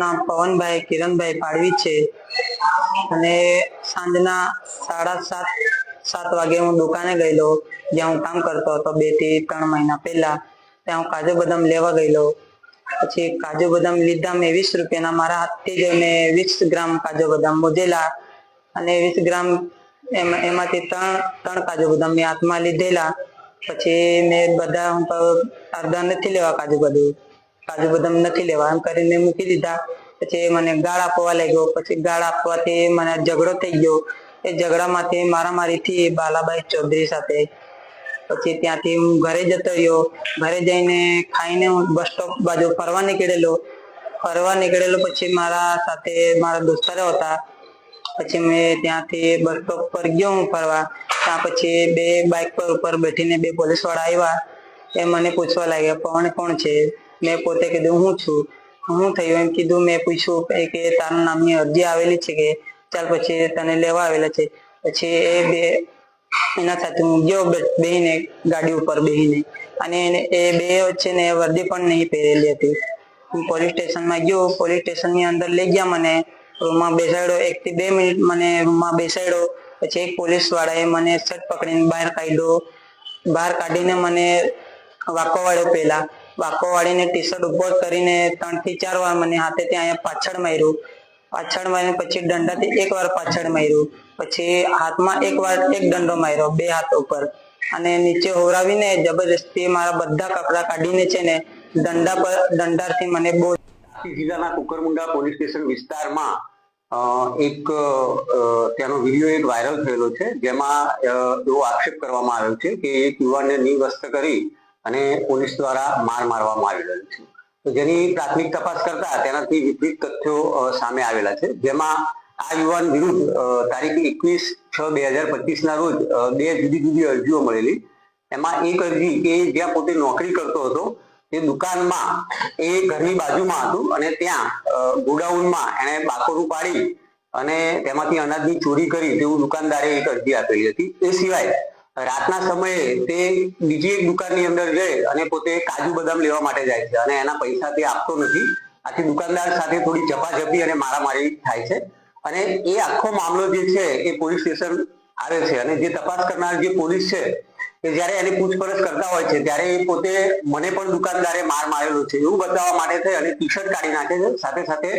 નામ પવનભાઈ, કિરણભાઈ પાડવી છે. અને સાંજના સાડા સાત સાત વાગે હું દુકાને ગયેલો, જ્યાં હું કામ કરતો હતો બેથી ત્રણ મહિના પહેલા. ત્યાં હું કાજુ બદામ લેવા ગયેલો. પછી કાજુ બદામ લીધા, મેં વીસ રૂપિયાના મારા હાથથી જ મેં વીસ ગ્રામ કાજુ બદામ મોજેલા. અને વીસ ગ્રામ એમાંથી ત્રણ ત્રણ કાજુ બદામ મેં હાથમાં લીધેલા. પછી મેં બધા અડધા નથી લેવા કાજુ બદામ. કાજુ બદામ નથી લેવા. એમ કરીને મૂકી દીધા. પછી મને ગાળ આપવા લાગ્યો. પછી ગાળ આપવાથી મને ઝઘડો થઈ ગયો. એ ઝઘડામાંથી મારામારીથી બાલાભાઈ ચૌધરી સાથે. પછી ત્યાંથી હું ઘરે જતો રહ્યો. ઘરે જઈને ખાઈને હું બસ સ્ટોપ બાજુ ફરવા નીકળેલો. ફરવા નીકળેલો પછી મારા સાથે મારા દોસ્તારો હતા. પછી મેં ત્યાંથી બસ સ્ટોપ પર ગયો હું ફરવા. ત્યાં પછી બે બાઇક પર ઉપર બેઠીને બે પોલીસવાળા આવ્યા. એ મને પૂછવા લાગ્યા પણ કોણ છે? મેં પોતે કીધું, હું છું. હું થયું એમ કીધું, મેં પૂછ્યું કે તારા નામની અરજી આવેલી છે કે? ચાલ પછી તને લેવા આવેલા છે. પછી એ બે એના સાથે હું ગયો બેહીને ગાડી ઉપર બેહીને. અને એ બે છે ને વર્દી પણ નહીં પહેરેલી હતી. હું પોલીસ સ્ટેશનમાં ગયો પોલીસ સ્ટેશનની અંદર લઈ ગયા મને. રૂમમાં બેસાડ્યો, એક થી બે મિનિટ મને રૂમમાં બેસાડ્યો. પછી એક પોલીસ વાળાએ મને શર્ટ પકડીને બહાર કાઢ્યો. બહાર કાઢીને મને વાકો વાળ્યો પહેલા વાકો વાળીને ટી શર્ટ ઊભો કરીને ત્રણથી ચાર વાર મને હાથે ત્યાં અહીંયા પાછળ માર્યું. પાછળ મારીને પછી દંડાથી એક વાર પાછળ માર્યું. પછી હાથમાં એક વાર એક દંડો માર્યો, બે હાથ ઉપર. અને નીચે હોરાવીને જબરજસ્તી મારા બધા કપડા કાઢીને છે ને દંડા પર દંડાથી મને બહુ જિલ્લાના કુકરમુંડા પોલીસ સ્ટેશન વિસ્તારમાં એક ત્યાંનો વીડિયો એક વાયરલ થયેલો છે, જેમાં એવો આક્ષેપ કરવામાં આવ્યો છે કે એક યુવાનને નિવસ્ત કરી અને પોલીસ દ્વારા માર મારવામાં આવી રહ્યો છે. તો જેની પ્રાથમિક તપાસ કરતા તેનાથી વિપરીત તથ્યો સામે આવેલા છે. જેમાં આ યુવાન વિરુદ્ધ તારીખ એકવીસ છ બે હજાર પચીસ ના રોજ બે જુદી જુદી અરજીઓ મળેલી. એમાં એક અરજી કે જ્યાં પોતે નોકરી કરતો હતો તે દુકાનમાં, એ ઘરની બાજુમાં હતું અને ત્યાં ગોડાઉનમાં એણે બાકોરું પાડી અને તેમાંથી અનાજની ચોરી કરી તેવું દુકાનદારે એક અરજી આપેલી હતી. એ સિવાય, રાતના સમયે તે બીજી એક દુકાનની અંદર જઈ અને પોતે કાજુ બદામ લેવા માટે જાય છે અને એના પૈસા તે આપતો નથી. આથી દુકાનદાર સાથે થોડી ઝપાઝપી અને મારામારી થાય છે અને એ આખો મામલો જે છે એ પોલીસ સ્ટેશન આવે છે અને જે તપાસ કરનાર જે પોલીસ છે કે જ્યારે એની પૂછપરછ કરતા હોય છે, ત્યારે એ પોતે મને પણ દુકાનદારે માર મારેલો છે. એવું બતાવવા માટે થઈ અને ટી શર્ટ કાઢી નાખે છે, સાથે સાથે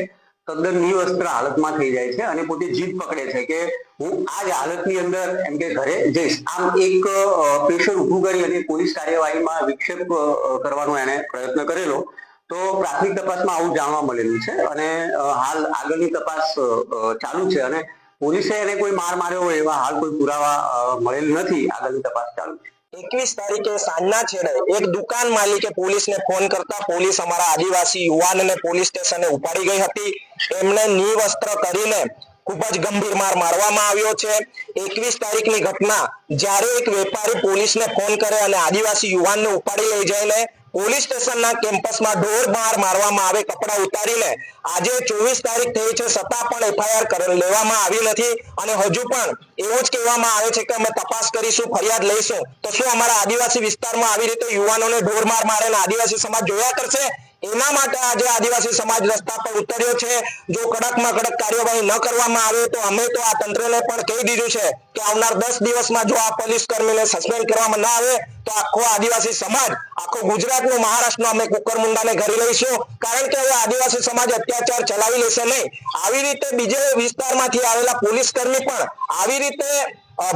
તદ્દન નિવસ્ત્ર હાલતમાં થઈ જાય છે, અને પોતે જીદ પકડે છે કે હું આ જ હાલતની અંદર એમ કે ઘરે જઈશ. આમ એક પ્રેશર ઊભું કરી અને પોલીસ કાર્યવાહીમાં વિક્ષેપ કરવાનો એને પ્રયત્ન કરેલો. તો પ્રાથમિક તપાસમાં આવું જાણવા મળેલું છે, અને હાલ આગળની તપાસ ચાલુ છે, અને પોલીસે એને કોઈ માર માર્યો હોય એવા હાલ કોઈ પુરાવા મળેલ નથી. આગળની તપાસ ચાલુ એકવીસ તારીખે સાંજના છેડે એક દુકાન માલિકે પોલીસને ફોન કરતા પોલીસ અમારા આદિવાસી યુવાનને પોલીસ સ્ટેશને ઉપાડી ગઈ હતી. એમને નિવસ્ત્ર કરીને ખૂબ જ ગંભીર માર મારવામાં આવ્યો છે. એકવીસ તારીખની ઘટના જ્યારે એક વેપારી પોલીસને ફોન કરે અને આદિવાસી યુવાનને ઉપાડી લઈ જઈને પોલીસ સ્ટેશનના કેમ્પસમાં ઢોર માર મારવામાં આવે, કપડા ઉતારીને આજે ચોવીસ તારીખ થઈ છે છતાં પણ એફઆઈઆર લેવામાં આવી નથી. અને હજુ પણ એવું જ કહેવામાં આવે છે કે અમે તપાસ કરીશું, ફરિયાદ લઈશું. તો શું અમારા આદિવાસી વિસ્તારમાં આવી રીતે યુવાનોને ઢોર માર મારે આદિવાસી સમાજ જોયા કરશે? એના માટે આજે આદિવાસી સમાજ રસ્તા પર ઉતર્યો છે. જો કડકમાં કડક કાર્યવાહી ન કરવામાં આવે તો અમે તો આ તંત્રને પણ કહી દીધું છે કે આવનાર દસ દિવસમાં જો આ પોલીસ કર્મીને સસ્પેન્ડ કરવામાં ના આવે તો આખો આદિવાસી સમાજ, આખો ગુજરાતનું, મહારાષ્ટ્રનો, અમે કુકરમુંડાને ઘરે લઈશું. કારણ કે હવે આદિવાસી સમાજ અત્યાચાર ચલાવી લેશે નહીં. આવી રીતે બીજે વિસ્તારમાંથી આવેલા પોલીસ કર્મી પણ આવી રીતે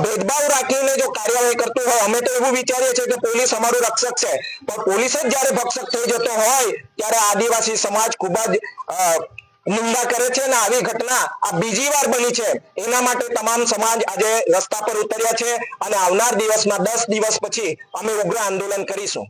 ભેદભાવ રાખીને જો કાર્યવાહી કરતું હોય, અમે તો એવું વિચારીએ છીએ કે પોલીસ અમારું રક્ષક છે. પણ પોલીસ જ જ્યારે ભક્ષક થઈ જતો હોય, ત્યારે આદિવાસી સમાજ ખૂબ જ નિંદા કરે છે અને આવી ઘટના આ બીજી વાર બની છે. એના માટે તમામ સમાજ આજે રસ્તા પર ઉતર્યા છે અને આવનાર દિવસમાં દસ દિવસ પછી અમે ઉગ્ર આંદોલન કરીશું.